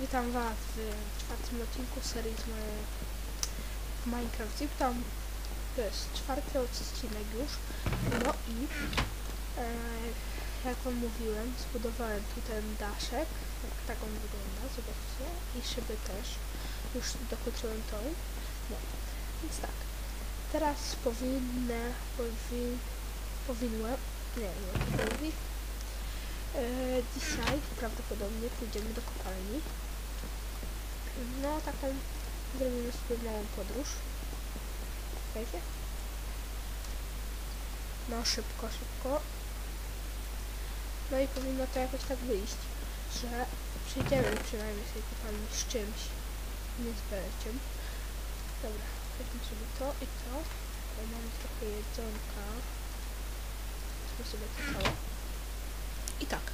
Witam Was w czwartym odcinku serii z Minecraft Zip. To jest czwarty odcinek już. No i e, jak Wam mówiłem, zbudowałem tu ten daszek. Tak, tak on wygląda, zobaczcie. I szyby też. Już dokończyłem tą. No, więc tak. Teraz powinny, powi, powinny, nie wiem jak to mówi, dzisiaj prawdopodobnie pójdziemy do kopalni. No, taką zrobimy sobie małą podróż. Wiecie? No, szybko, szybko. No i powinno to jakoś tak wyjść, że przyjdziemy przynajmniej tej kopalni z czymś. Nie z. Dobra, weźmy sobie to i to. Bo mamy trochę jedzonka. Weźmy sobie to całe. I tak.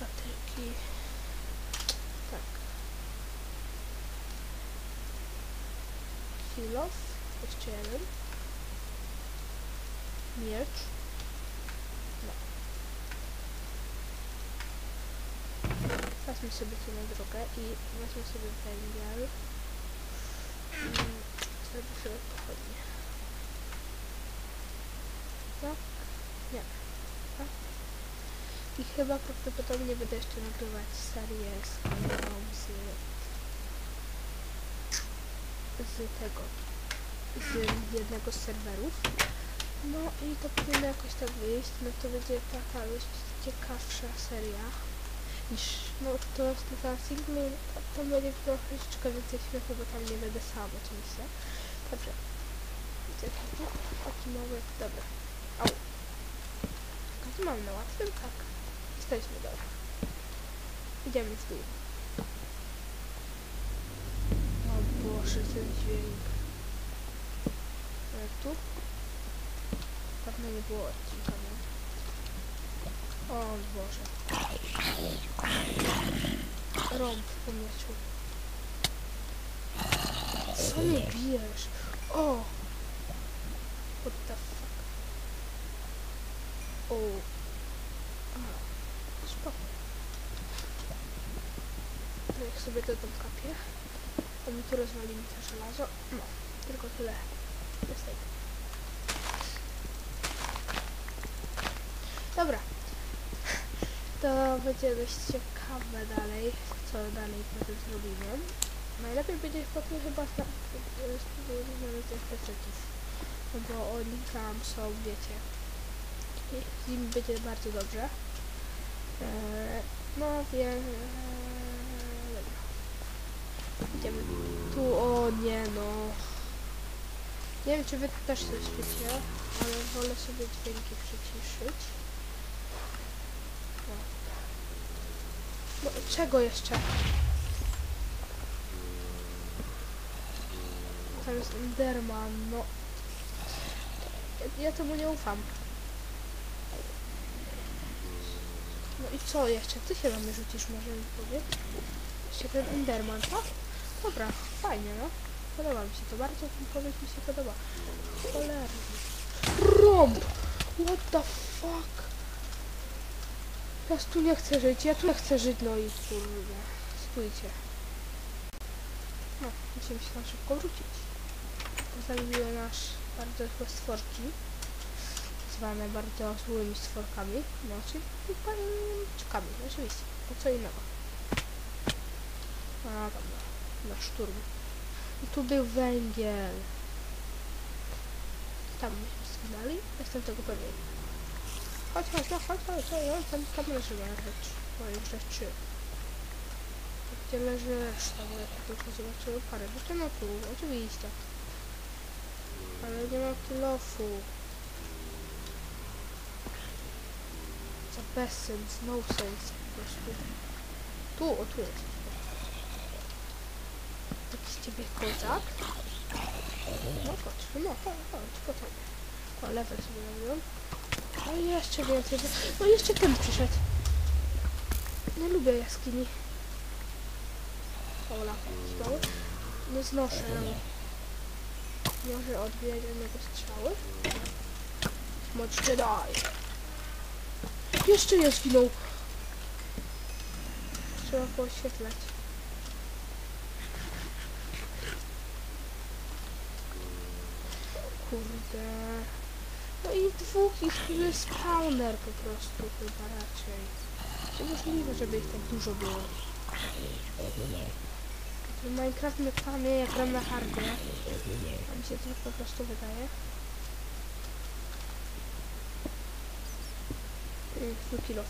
Baterki. Tak. Kilof. Jeszcze jeden. Miecz. No. Wezmę sobie to na drogę i wezmę sobie węgiel. Zrobię sobie pochodnie. Tak? Nie. I chyba prawdopodobnie będę jeszcze nagrywać serię z kamerą z, z tego, z jednego z serwerów. No i to powinno jakoś tak wyjść, no to będzie taka dość ciekawsza seria niż, no to na singlu tam będzie troszeczkę więcej śmiechu, bo tam nie będę sam oczywiście. Dobrze. Taki mały, dobra. Au. Każdy mam na łatwym, tak. Jesteśmy, dobra. Idziemy w dół. O Boże, ten dźwięk. E, tu? Dawno nie było odcinka, nie? O Boże. Rąb po mieczu. Co mnie bijesz? O! What the fuck? O! A, spoko. To jak sobie to tam kapię. To mi tu rozwali mi to żelazo. No, tylko tyle. Niestety. Dobra. To będzie dość ciekawe dalej, co dalej potem zrobimy. Najlepiej będzie potem chyba spróbuję znaleźć NPC-ów. No bo oni tam są, wiecie. I z nimi będzie bardzo dobrze. Eee, no wiem. Eee. Idziemy tu. O nie no. Nie wiem czy wy też coś wiecie, ale wolę sobie dźwięki przyciszyć. No. No czego jeszcze? Tam jest Enderman, no. Ja, ja temu nie ufam. No i co jeszcze? Ty się na mnie rzucisz, może mi powiedz? Jeszcze ten Enderman, tak? Dobra, fajnie, no. Podoba mi się to, bardzo ten powiedz mi się podoba. Cholernie. Rąb! What the fuck? Ja tu nie chcę żyć, ja tu nie chcę żyć, no i kurde. Stójcie. No, musimy się tam szybko wrócić. Zabiły nasz bardzo złe stworki. Zwane bardzo złymi stworkami. No, czyli czekamy, oczywiście. To co innego. A, dobra. Na szturm. I tu był węgiel. Tam myśmy zginęli. Jestem tego pewien. Chodź, chodź, no chodź, chodź, chodź, chodź, tam, tam leży moja rzecz, moje rzeczy. Gdzie leży reszta, bo ja tylko zobaczyłem parę rzeczy, no tu, oczywiście. Ale nie mam kilofu. Co bez sens, no sense po prostu. Tu, o tu jest. Jakiś ciebie kozak? No chodź, no chodź, chodź, po tobie. O, level sobie robią. No i jeszcze więcej. No jeszcze ten przyszedł. Nie lubię jaskini. Ola, stoły. Nie znoszę. Może odbijać od niego strzały. Moczcie daj. Jeszcze nie zginął. trzeba pooświetlać. Kurde. No i dwóch ich tu jest spawner po prostu chyba raczej. Niemożliwe, żeby ich tak dużo było. Minecraft mnie kłamie, jak gram na hardzie. A mi się to po prostu wydaje. Yy, Twój kilo.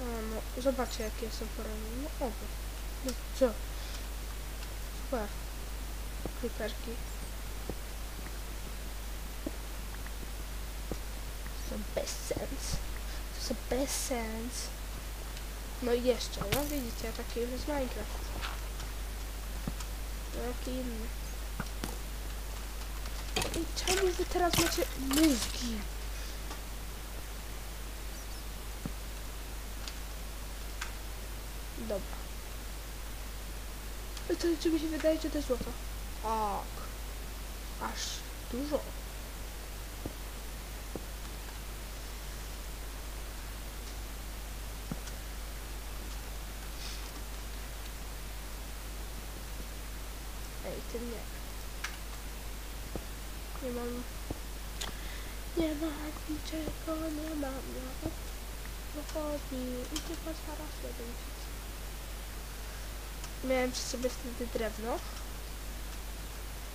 A, no, zobaczcie jakie są porony. No, oby. No, co? Super. Creeperki. To bez sens. To bez sens. No i jeszcze, no widzicie, taki już jest Minecraft. No jaki inny. I czemu wy teraz macie mózgi? Dobra. I to czy mi się wydaje, że to jest złoto? Tak. Aż dużo. Ej, ty nie. Nie mam... Nie ma niczego, nie mam nawet pochodni i tylko zaraz jeden Miałem przy sobie wtedy drewno.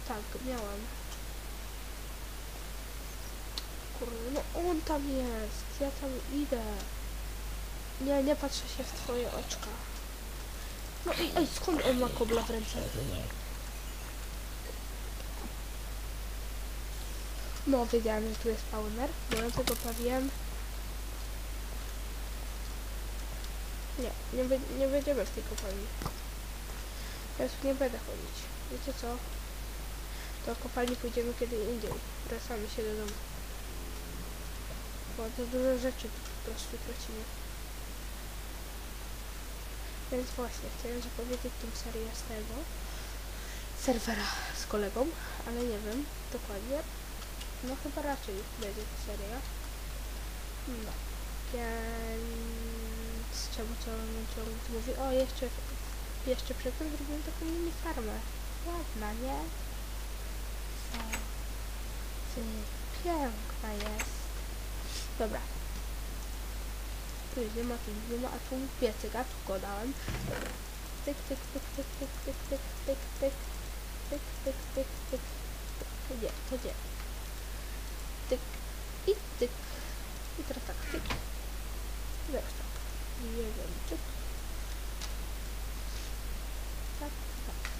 Tak, miałam. Kurde, no on tam jest. Ja tam idę. Nie, nie patrzę się w twoje oczka. No i ej, skąd on ma kobla w ręce? No, wiedziałem, że tu jest spawner, bo ja tego prawiłem. Nie, nie, nie będziemy w tej kopalni. Tu nie będę chodzić. Wiecie co? Do kopalni pójdziemy kiedy indziej. Wracamy się do domu. Bo to dużo rzeczy po prostu tracimy. Więc właśnie, chciałem zapowiedzieć tą serię z tego serwera z kolegą, ale nie wiem dokładnie. No chyba raczej będzie to seria. No. Więc czemu co on mówi? O, jeszcze, jeszcze przedtem zrobiłem taką mini farmę. Ładna, nie? Co? Ty, piękna jest. Dobra. Tu jest, nie ma tu, nie ma, a tu piecyk, a tu go dałem. Dobra. Tyk, tyk, tyk, tyk, tyk, tyk, tyk, tyk, tyk, tyk, tyk, tyk, tyk. To nie, to nie. Tyk i tyk. I teraz tak, tyk. I teraz tak. Jeden, tyk. Tak, tak.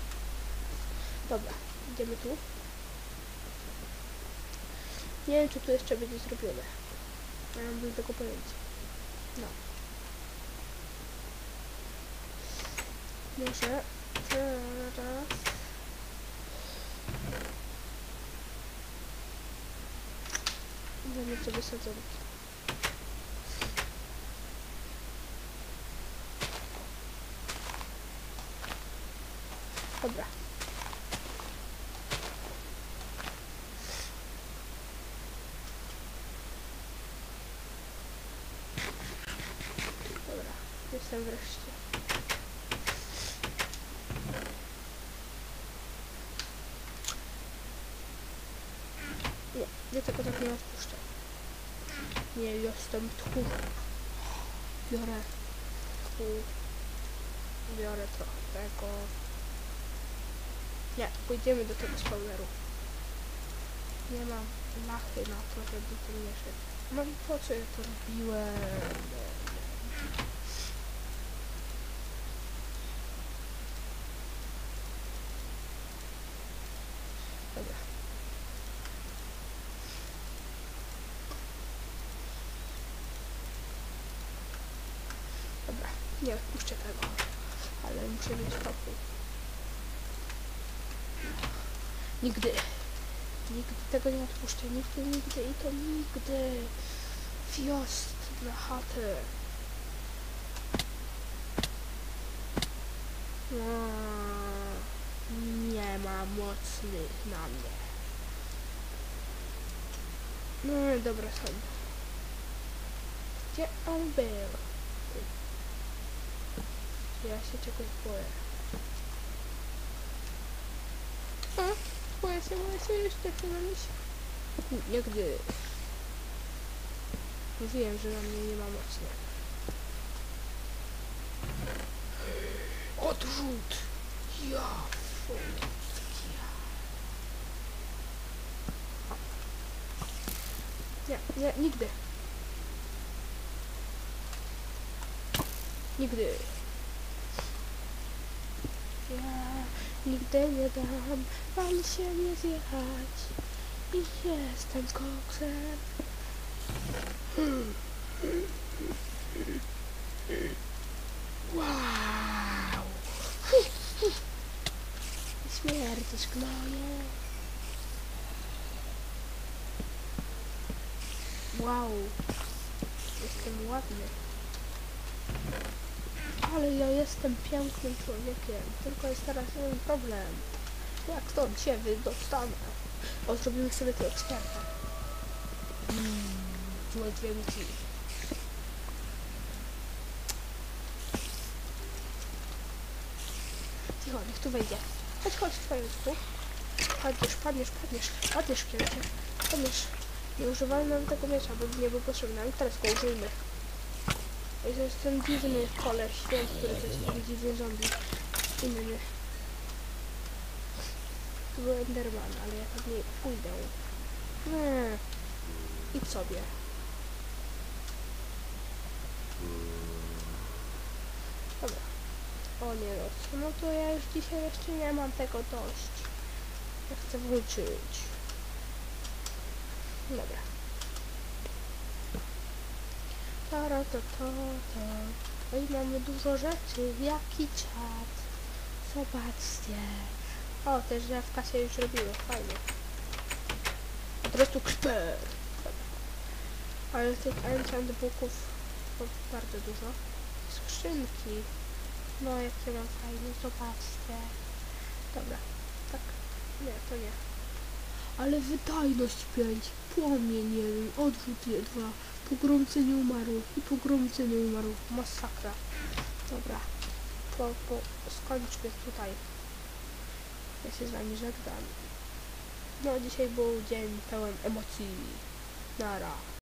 Dobra, idziemy tu. Nie wiem, czy tu jeszcze będzie zrobione. Ja mam do tego pojęcia. No. Może teraz... Będę sadzonki. Dobra. Dobra, jestem wreszcie. Nie, ja tego tak nie odpuszczę. Nie jestem tchu. Biorę tchu. Biorę trochę tego. Nie, pójdziemy do tego spawneru. Nie mam lachy na to, żeby tu nie szedł. No i po co ja to robiłem? Dobra. Dobra, nie odpuszczę tego. Ale muszę mieć spokój. Nigdy. Nigdy tego nie odpuszczę. Nigdy, nigdy i to nigdy. Wiost na chatę. No, nie ma mocnych na mnie. No dobra, są. Gdzie on był? Ja się czegoś boję. A, boję się, boję się, jeszcze chcę się... Nigdy. Mówiłem, że na mnie nie ma mocy. Odrzut! Ja, ja. Nie, nie, nigdy. Nigdy. Ja nigdy nie dam wam się nie zjechać. I jestem koksem. Wow. Śmierdzisz gnoje. Wow. Jestem ładny. Ale ja jestem pięknym człowiekiem. Tylko jest teraz jeden problem. Jak stąd się wydostanę? O, zrobimy sobie to eksperta. Mm, złe dźwięki. Cicho, niech tu wejdzie. Chodź, chodź, pajączku. Padniesz, padniesz, padniesz, padniesz, szkielecie. Padniesz. Nie używamy nam tego miecza, bo nie był potrzebny, ale teraz go użyjmy. Jest ten dziwny koleś, święt, który jest ten dziwny zombie. Inny. To był Enderman, ale ja tam nie pójdę. Nie. Idź sobie. Dobra. O nie no, no to ja już dzisiaj jeszcze nie mam tego dość. Ja chcę wrócić. Dobra. Tara, to, to, to. No i mamy dużo rzeczy. Jaki czat. Zobaczcie. O, te drzewka się już robiły. Fajnie. A teraz tu kper. Ale tych enchant booków bardzo dużo. Skrzynki. No, jakie mam fajne. Zobaczcie. Dobra. Tak. Nie, to nie. Ale wydajność 5, płomień 1, odrzut 2, pogromcenie umarłych i pogromcenie umarłych. Masakra. Dobra. Po, po, skończmy tutaj. Ja się z wami żegnam. No, dzisiaj był dzień pełen emocji. Nara.